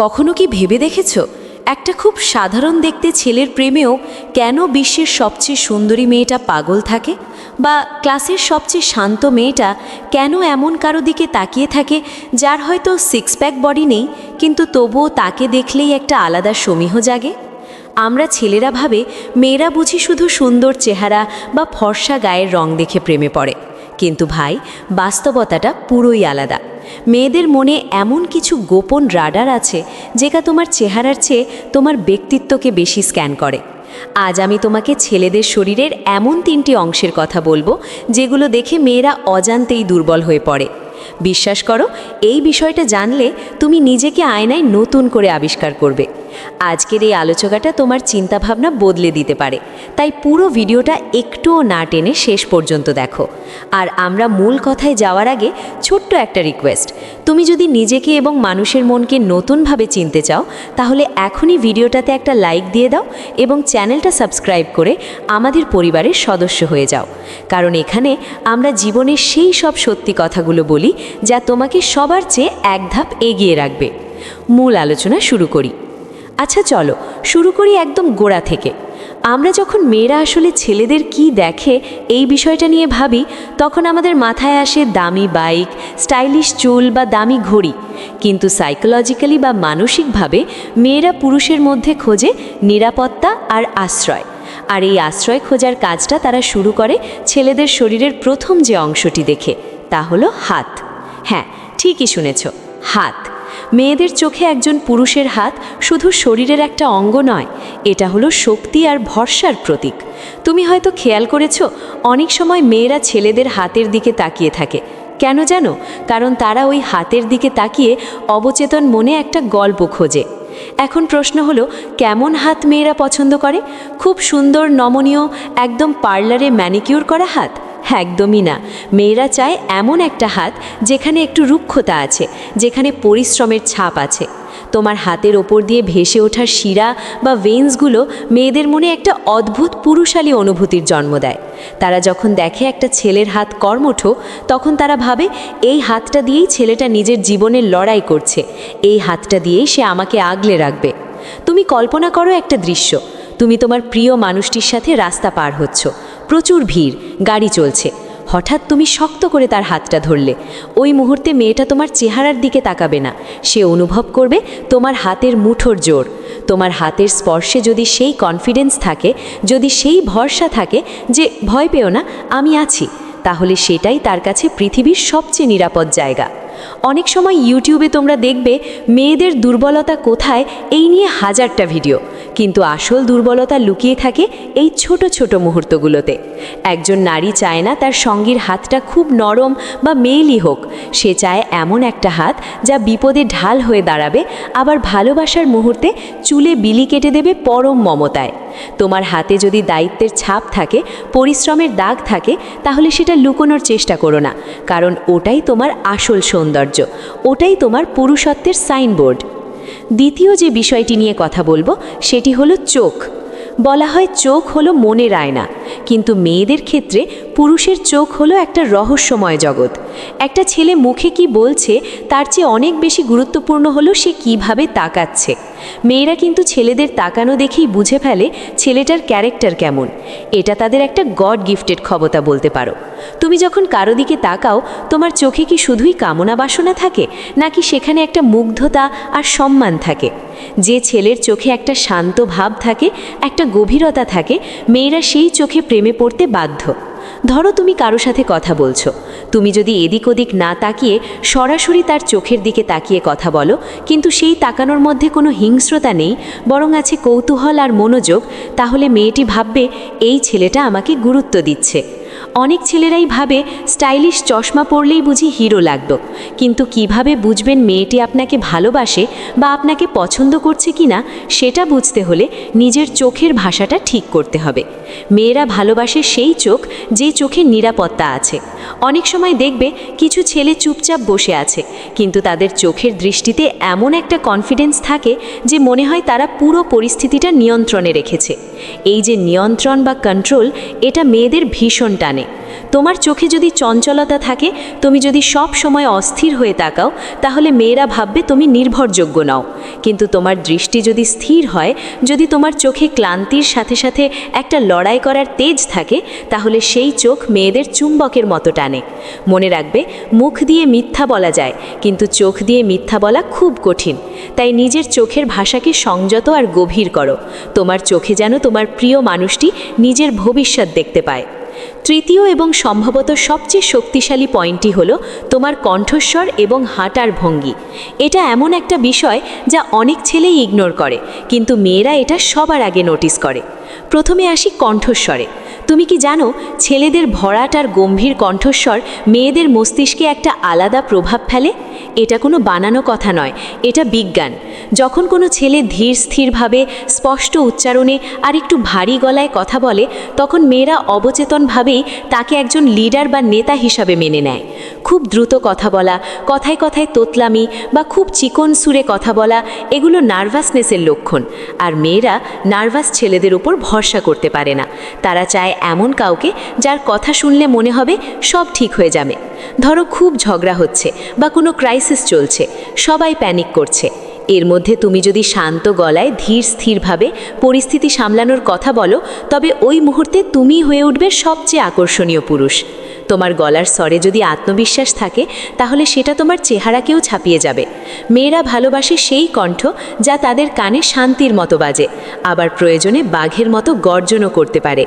কখনো কি ভেবে দেখেছ? একটা খুব সাধারণ দেখতে ছেলের প্রেমেও কেন বিশ্বের সবচেয়ে সুন্দরী মেয়েটা পাগল থাকে? বা ক্লাসের সবচেয়ে শান্ত মেয়েটা কেন এমন কারও দিকে তাকিয়ে থাকে, যার হয়তো সিক্স প্যাক বডি নেই, কিন্তু তবুও তাকে দেখলেই একটা আলাদা সমীহ জাগে? আমরা ছেলেরা ভাবে মেয়েরা বুঝি শুধু সুন্দর চেহারা বা ফর্সা গায়ের রং দেখে প্রেমে পড়ে। কিন্তু ভাই, বাস্তবতাটা পুরোই আলাদা। মেয়েদের মনে এমন কিছু গোপন রাডার আছে যেটা তোমার চেহারার চেয়ে তোমার ব্যক্তিত্বকে বেশি স্ক্যান করে। আজ আমি তোমাকে ছেলেদের শরীরের এমন তিনটি অংশের কথা বলব যেগুলো দেখে মেয়েরা অজান্তেই দুর্বল হয়ে পড়ে। বিশ্বাস করো, এই বিষয়টা জানলে তুমি নিজেকে আয়নায় নতুন করে আবিষ্কার করবে। আজকের এই আলোচনাটা তোমার চিন্তাভাবনা বদলে দিতে পারে। তাই পুরো ভিডিওটা একটুও না টেনে শেষ পর্যন্ত দেখো। আর আমরা মূল কথায় যাওয়ার আগে ছোট্ট একটা রিকোয়েস্ট তুমি যদি নিজেকে এবং মানুষের মনকে নতুনভাবে চিনতে চাও, তাহলে এখনই ভিডিওটাতে একটা লাইক দিয়ে দাও এবং চ্যানেলটা সাবস্ক্রাইব করে আমাদের পরিবারের সদস্য হয়ে যাও। কারণ এখানে আমরা জীবনের সেই সব সত্যি কথাগুলো বলি, যা তোমাকে সবার চেয়ে এক ধাপ এগিয়ে রাখবে। মূল আলোচনা শুরু করি। আচ্ছা চলো, শুরু করি একদম গোড়া থেকে। আমরা যখন মেয়েরা আসলে ছেলেদের কি দেখে এই বিষয়টা নিয়ে ভাবি, তখন আমাদের মাথায় আসে দামি বাইক, স্টাইলিশ চুল বা দামি ঘড়ি। কিন্তু সাইকোলজিক্যালি বা মানসিকভাবে মেয়েরা পুরুষের মধ্যে খোঁজে নিরাপত্তা আর আশ্রয়। আর এই আশ্রয় খোঁজার কাজটা তারা শুরু করে ছেলেদের শরীরের প্রথম যে অংশটি দেখে, তা হলো হাত। হ্যাঁ ঠিকই শুনেছ, হাত। মেয়েদের চোখে একজন পুরুষের হাত শুধু শরীরের একটা অঙ্গ নয়, এটা হলো শক্তি আর ভরসার প্রতীক। তুমি হয়তো খেয়াল করেছ, অনেক সময় মেয়েরা ছেলেদের হাতের দিকে তাকিয়ে থাকে। কেন জানো? কারণ তারা ওই হাতের দিকে তাকিয়ে অবচেতন মনে একটা গল্প খোঁজে। এখন প্রশ্ন হলো, কেমন হাত মেয়েরা পছন্দ করে? খুব সুন্দর, নমনীয়, একদম পার্লারে ম্যানিকিউর করা হাত? একদমই না। মেয়েরা চায় এমন একটা হাত যেখানে একটু রুক্ষতা আছে, যেখানে পরিশ্রমের ছাপ আছে। তোমার হাতের ওপর দিয়ে ভেসে ওঠার শিরা বা ভেন্সগুলো মেয়েদের মনে একটা অদ্ভুত পুরুষালী অনুভূতির জন্ম দেয়। তারা যখন দেখে একটা ছেলের হাত কর্মঠ, তখন তারা ভাবে, এই হাতটা দিয়েই ছেলেটা নিজের জীবনের লড়াই করছে। এই হাতটা দিয়েই সে আমাকে আগলে রাখবে। তুমি কল্পনা করো একটা দৃশ্য। তুমি তোমার প্রিয় মানুষটির সাথে রাস্তা পার হচ্ছ। প্রচুর ভিড়, গাড়ি চলছে। হঠাৎ তুমি শক্ত করে তার হাতটা ধরলে। ওই মুহূর্তে মেয়েটা তোমার চেহারার দিকে তাকাবে না। সে অনুভব করবে তোমার হাতের মুঠোর জোর। তোমার হাতের স্পর্শে যদি সেই কনফিডেন্স থাকে, যদি সেই ভরসা থাকে যে, ভয় পেও না, আমি আছি। তাহলে সেটাই তার কাছে পৃথিবীর সবচেয়ে নিরাপদ জায়গা। অনেক সময় ইউটিউবে তোমরা দেখবে, মেয়েদের দুর্বলতা কোথায়, এই নিয়ে হাজারটা ভিডিও কিন্তু আসল দুর্বলতা লুকিয়ে থাকে এই ছোট ছোট মুহূর্তগুলোতে। একজন নারী চায় না তার সঙ্গীর হাতটা খুব নরম বা মেয়েলি হোক। সে চায় এমন একটা হাত যা বিপদে ঢাল হয়ে দাঁড়াবে, আবার ভালোবাসার মুহূর্তে চুলে বিলি কেটে দেবে পরম মমতায়। তোমার হাতে যদি দায়িত্বের ছাপ থাকে, পরিশ্রমের দাগ থাকে, তাহলে সেটা লুকোনোর চেষ্টা করো না, কারণ ওটাই তোমার আসল সৌন্দর্য, ওটাই তোমার পুরুষত্বের সাইনবোর্ড। দ্বিতীয় যে বিষয়টি নিয়ে কথা বলব, সেটি হলো চোখ। বলা হয় চোখ হলো মনের আয়না, কিন্তু মেয়েদের ক্ষেত্রে পুরুষের চোখ হলো একটা রহস্যময় জগৎ। একটা ছেলে মুখে কি বলছে, তার চেয়ে অনেক বেশি গুরুত্বপূর্ণ হলো সে কীভাবে তাকাচ্ছে। মেয়েরা কিন্তু ছেলেদের তাকানো দেখেই বুঝে ফেলে ছেলেটার ক্যারেক্টার কেমন। এটা তাদের একটা গড গিফটেড ক্ষমতা বলতে পারো। তুমি যখন কারও দিকে তাকাও, তোমার চোখে কি শুধুই কামনা বাসনা থাকে, নাকি সেখানে একটা মুগ্ধতা আর সম্মান থাকে? যে ছেলের চোখে একটা শান্ত ভাব থাকে, একটা গভীরতা থাকে, মেয়েরা সেই চোখে প্রেমে পড়তে বাধ্য। ধরো তুমি কারও সাথে কথা বলছো। তুমি যদি এদিক ওদিক না তাকিয়ে সরাসরি তার চোখের দিকে তাকিয়ে কথা বলো, কিন্তু সেই তাকানোর মধ্যে কোনো হিংস্রতা নেই, বরং আছে কৌতূহল আর মনোযোগ, তাহলে মেয়েটি ভাববে, এই ছেলেটা আমাকে গুরুত্ব দিচ্ছে। অনেক ছেলেরাই ভাবে, স্টাইলিশ চশমা পরলেই বুঝি হিরো লাগতো কিন্তু কীভাবে বুঝবেন মেয়েটি আপনাকে ভালোবাসে বা আপনাকে পছন্দ করছে কি না সেটা বুঝতে হলে নিজের চোখের ভাষাটা ঠিক করতে হবে। মেয়েরা ভালোবাসে সেই চোখ, যে চোখে নিরাপত্তা আছে। অনেক সময় দেখবে কিছু ছেলে চুপচাপ বসে আছে, কিন্তু তাদের চোখের দৃষ্টিতে এমন একটা কনফিডেন্স থাকে যে মনে হয় তারা পুরো পরিস্থিতিটা নিয়ন্ত্রণে রেখেছে। এই যে নিয়ন্ত্রণ বা কন্ট্রোল এটা মেয়েদের ভীষণ টানে। তোমার চোখে যদি চঞ্চলতা থাকে, তুমি যদি সব সময় অস্থির হয়ে তাকাও, তাহলে মেয়েরা ভাববে তুমি নির্ভরযোগ্য নাও। কিন্তু তোমার দৃষ্টি যদি স্থির হয়, যদি তোমার চোখে ক্লান্তির সাথে সাথে একটা লড়াই করার তেজ থাকে, তাহলে সেই চোখ মেয়েদের চুম্বকের মতো টানে। মনে রাখবে, মুখ দিয়ে মিথ্যা বলা যায়, কিন্তু চোখ দিয়ে মিথ্যা বলা খুব কঠিন। তাই নিজের চোখের ভাষাকে সংযত আর গভীর করো। তোমার চোখে যেন তোমার প্রিয় মানুষটি নিজের ভবিষ্যৎ দেখতে পায়। তৃতীয় এবং সম্ভবত সবচেয়ে শক্তিশালী পয়েন্টটি হলো তোমার কণ্ঠস্বর এবং হাঁটার ভঙ্গি। এটা এমন একটা বিষয় যা অনেক ছেলেই ইগনোর করে, কিন্তু মেয়েরা এটা সবার আগে নোটিস করে। প্রথমে আসি কণ্ঠস্বরে। তুমি কি জানো, ছেলেদের ভরাট আর গম্ভীর কণ্ঠস্বর মেয়েদের মস্তিষ্কে একটা আলাদা প্রভাব ফেলে? এটা কোনো বানানো কথা নয়, এটা বিজ্ঞান। যখন কোনো ছেলে ধীর স্থিরভাবে, স্পষ্ট উচ্চারণে আর একটু ভারী গলায় কথা বলে, তখন মেয়েরা অবচেতনভাবেই তাকে একজন লিডার বা নেতা হিসাবে মেনে নেয়। খুব দ্রুত কথা বলা, কথায় কথায় তোতলামি বা খুব চিকন সুরে কথা বলা, এগুলো নার্ভাসনেসের লক্ষণ। আর মেয়েরা নার্ভাস ছেলেদের উপর ভরসা করতে পারে না। তারা চায় এমন কাউকে যার কথা শুনলে মনে হবে সব ঠিক হয়ে যাবে। ধরো খুব ঝগড়া হচ্ছে বা কোনো ক্রাইসিস চলছে, সবাই প্যানিক করছে। এর মধ্যে তুমি যদি শান্ত গলায় ধীর স্থিরভাবে পরিস্থিতি সামলানোর কথা বলো, তবে ওই মুহূর্তে তুমি হয়ে উঠবে সবচেয়ে আকর্ষণীয় পুরুষ। তোমার গলার স্বরে যদি আত্মবিশ্বাস থাকে, তাহলে সেটা তোমার চেহারাকেও ছাপিয়ে যাবে। মেয়েরা ভালোবাসে সেই কণ্ঠ যা তাদের কানে শান্তির মতো বাজে, আবার প্রয়োজনে বাঘের মতো গর্জনও করতে পারে।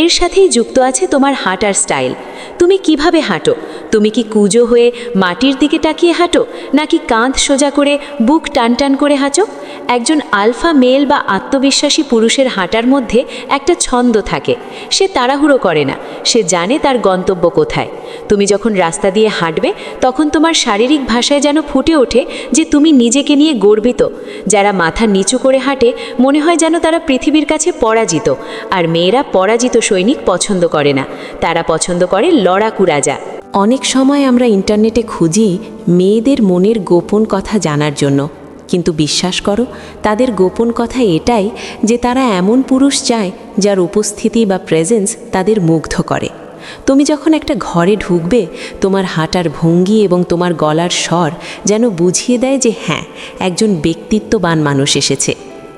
এর সাথেই যুক্ত আছে তোমার হাঁটার স্টাইল। তুমি কীভাবে হাঁটো? তুমি কি কুজো হয়ে মাটির দিকে তাকিয়ে হাঁটো, নাকি কাঁধ সোজা করে বুক টান টান করে হাঁচো একজন আলফা মেল বা আত্মবিশ্বাসী পুরুষের হাঁটার মধ্যে একটা ছন্দ থাকে। সে তাড়াহুড়ো করে না, সে জানে তার গন্তব্য কোথায়। তুমি যখন রাস্তা দিয়ে হাঁটবে, তখন তোমার শারীরিক ভাষায় যেন ফুটে ওঠে যে তুমি নিজেকে নিয়ে গর্বিত। যারা মাথা নিচু করে হাঁটে, মনে হয় যেন তারা পৃথিবীর কাছে পরাজিত, আর মেয়েরা পরাজিত সৈনিক পছন্দ করে না। তারা পছন্দ করে লড়াকু রাজা। অনেক সময় আমরা ইন্টারনেটে খুঁজি মেয়েদের মনের গোপন কথা জানার জন্য। কিন্তু বিশ্বাস করো, তাদের গোপন কথা এটাই যে তারা এমন পুরুষ চায় যার উপস্থিতি বা প্রেজেন্স তাদের মুগ্ধ করে। তুমি যখন একটা ঘরে ঢুকবে, তোমার হাঁটার ভঙ্গি এবং তোমার গলার স্বর যেন বুঝিয়ে দেয় যে হ্যাঁ একজন ব্যক্তিত্ববান মানুষ এসেছে।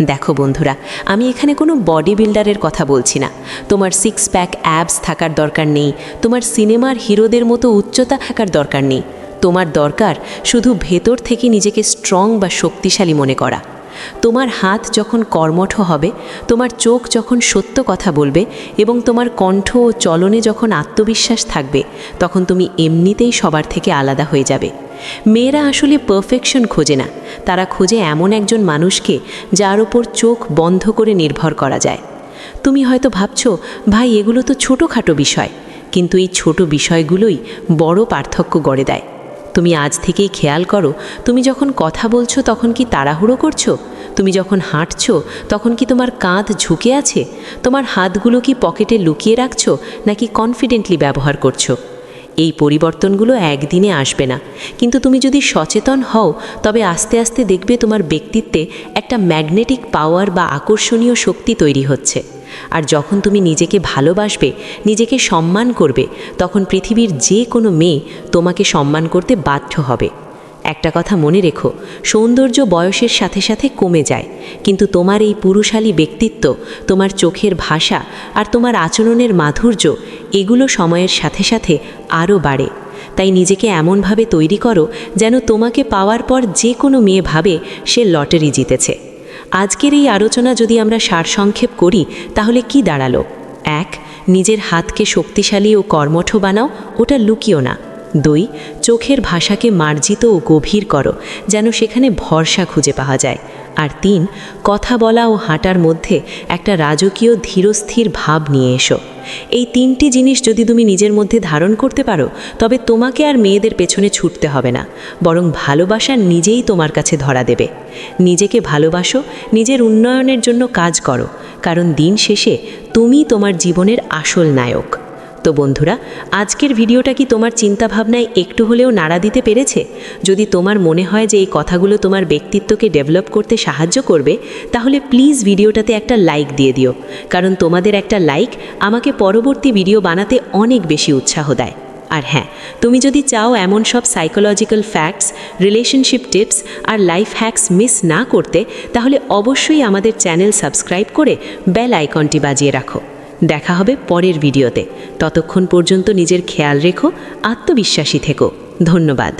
দেখো বন্ধুরা, আমি এখানে কোনো বডি বিল্ডারের কথা বলছি না। তোমার সিক্স প্যাক অ্যাবস থাকার দরকার নেই, তোমার সিনেমার হিরোদের মতো উচ্চতা থাকার দরকার নেই। তোমার দরকার শুধু ভেতর থেকে নিজেকে স্ট্রং বা শক্তিশালী মনে করা। তোমার হাত যখন কর্মঠ হবে, তোমার চোখ যখন সত্য কথা বলবে এবং তোমার কণ্ঠ ও চলনে যখন আত্মবিশ্বাস থাকবে, তখন তুমি এমনিতেই সবার থেকে আলাদা হয়ে যাবে। মেয়েরা আসলে পারফেকশন খোঁজে না, তারা খোঁজে এমন একজন মানুষকে যার ওপর চোখ বন্ধ করে নির্ভর করা যায়। তুমি হয়তো ভাবছ, ভাই, এগুলো তো ছোটোখাটো বিষয়। কিন্তু এই ছোট বিষয়গুলোই বড় পার্থক্য গড়ে দেয়। তুমি আজ থেকেই খেয়াল করো, তুমি যখন কথা বলছো তখন কি তাড়াহুড়ো করছ? তুমি যখন হাঁটছো তখন কি তোমার কাঁধ ঝুঁকে আছে? তোমার হাতগুলো কি পকেটে লুকিয়ে রাখছো নাকি কনফিডেন্টলি ব্যবহার করছ? এই পরিবর্তনগুলো একদিনে আসবে না। কিন্তু তুমি যদি সচেতন হও, তবে আস্তে আস্তে দেখবে তোমার ব্যক্তিত্বে একটা ম্যাগনেটিক পাওয়ার বা আকর্ষণীয় শক্তি তৈরি হচ্ছে। আর যখন তুমি নিজেকে ভালোবাসবে, নিজেকে সম্মান করবে, তখন পৃথিবীর যে কোনো মেয়ে তোমাকে সম্মান করতে বাধ্য হবে। একটা কথা মনে রেখো, সৌন্দর্য বয়সের সাথে সাথে কমে যায়, কিন্তু তোমার এই পুরুষালী ব্যক্তিত্ব, তোমার চোখের ভাষা আর তোমার আচরণের মাধুর্য, এগুলো সময়ের সাথে সাথে আরও বাড়ে। তাই নিজেকে এমনভাবে তৈরি করো যেন তোমাকে পাওয়ার পর যে কোনো মেয়ে ভাবে সে লটারি জিতেছে। আজকের এই আলোচনা যদি আমরা সারসংক্ষেপ করি, তাহলে কি দাঁড়াল? এক, নিজের হাতকে শক্তিশালী ও কর্মঠ বানাও, ওটা লুকিও না। দুই, চোখের ভাষাকে মার্জিত ও গভীর করো, যেন সেখানে ভরসা খুঁজে পাওয়া যায়। আর তিন, কথা বলা ও হাঁটার মধ্যে একটা রাজকীয় ধীরস্থির ভাব নিয়ে এসো। এই তিনটি জিনিস যদি তুমি নিজের মধ্যে ধারণ করতে পারো, তবে তোমাকে আর মেয়েদের পেছনে ছুটতে হবে না, বরং ভালোবাসা নিজেই তোমার কাছে ধরা দেবে। নিজেকে ভালোবাসো, নিজের উন্নয়নের জন্য কাজ করো, কারণ দিন শেষে তুমি তোমার জীবনের আসল নায়ক। তো বন্ধুরা, আজকের ভিডিওটা কি তোমার চিন্তাভাবনায় একটু হলেও নাড়া দিতে পেরেছে? যদি তোমার মনে হয় যে এই কথাগুলো তোমার ব্যক্তিত্বকে ডেভেলপ করতে সাহায্য করবে, তাহলে প্লিজ ভিডিওটাতে একটা লাইক দিয়ে দিও। কারণ তোমাদের একটা লাইক আমাকে পরবর্তী ভিডিও বানাতে অনেক বেশি উৎসাহ দেয়। আর হ্যাঁ তুমি যদি চাও এমন সব সাইকোলজিক্যাল ফ্যাক্টস রিলেশনশিপ টিপস আর লাইফ হ্যাক্স মিস না করতে, তাহলে অবশ্যই আমাদের চ্যানেল সাবস্ক্রাইব করে বেল আইকনটি বাজিয়ে রাখো। দেখা হবে পরের ভিডিওতে। ততক্ষণ পর্যন্ত নিজের খেয়াল রেখো আত্মবিশ্বাসী থেকো। ধন্যবাদ।